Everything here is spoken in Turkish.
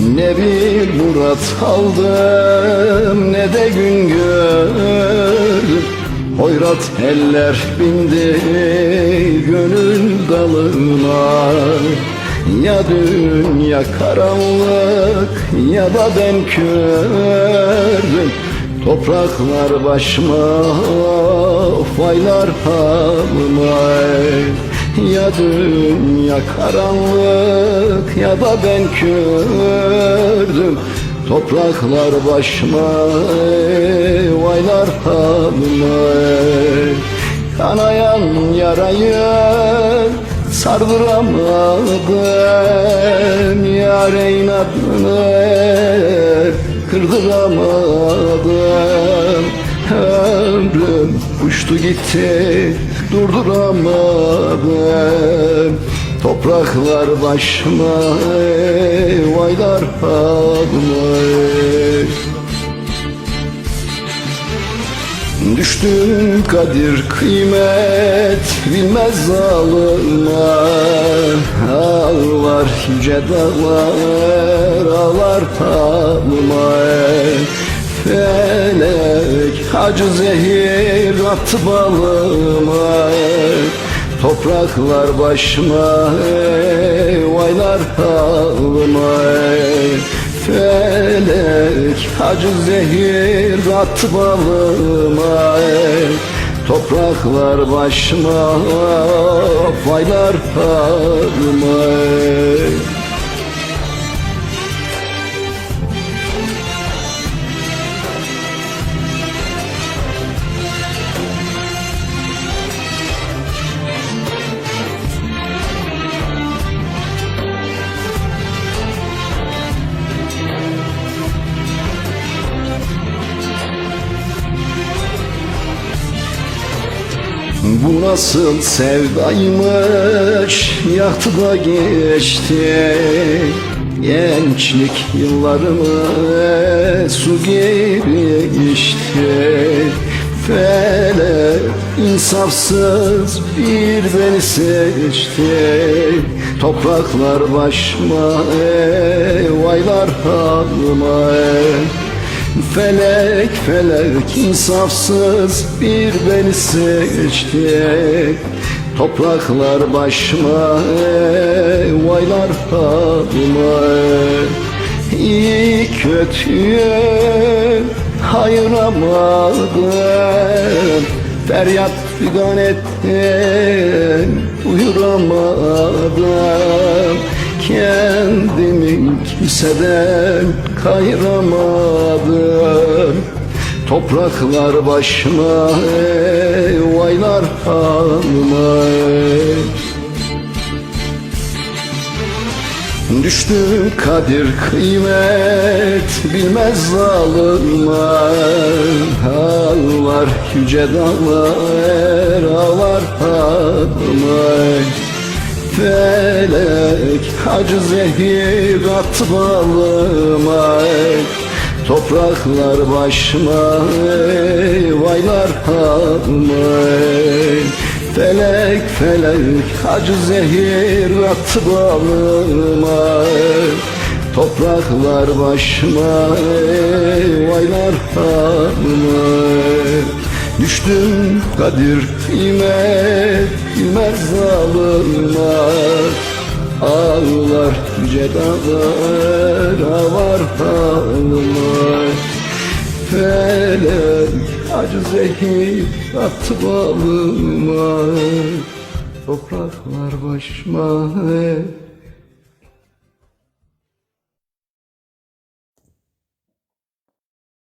Ne bir murat aldım ne de gün gördüm Hoyrat eller bindi gönül dalına. Ya dünya karanlık ya da ben kördüm Topraklar başıma faylar halıma Ya dünya karanlık ya da ben kördüm. Topraklar başıma vaylar halıma Kanayan yarayı sardıramadım Yar inadını kırdıramadım Ömrüm uçtu gitti durduramadım. Topraklar başıma vaylar halıma Düştüm kadir kıymet bilmez zalimler Ağlar yüce dağlar ağlar halıma Felek acı zehir attı balıma. Topraklar başıma vaylar halıma. Felek acı zehir attı balıma. Topraklar başıma faylar halıma Bu nasıl sevdaymış yaktı da geçti. Gençlik yıllarımı su gibi içti. Felek insafsız bir beni seçti. Topraklar başıma vaylar halıma Felek felek insafsız bir beni seçti. Topraklar başıma vaylar halıma İyi kötüyü hayıramadım. Feryat figan ettim uyuramadım Kendimi kimseden kayıramadım. Topraklar başıma vaylar halıma Düştüm kadir kıymet bilmez zalimler. Ağlar yüce dağlar ağlar halıma Felek acı zehir attı balıma. Topraklar başıma vaylar halıma Felek felek acı zehir attı balıma. Topraklar başıma vaylar halıma Düştüm kadir kıymet bilmez zalimler Ağlar yüce dağlar ağlar halıma. Felek acı zehir attı balıma. Topraklar başıma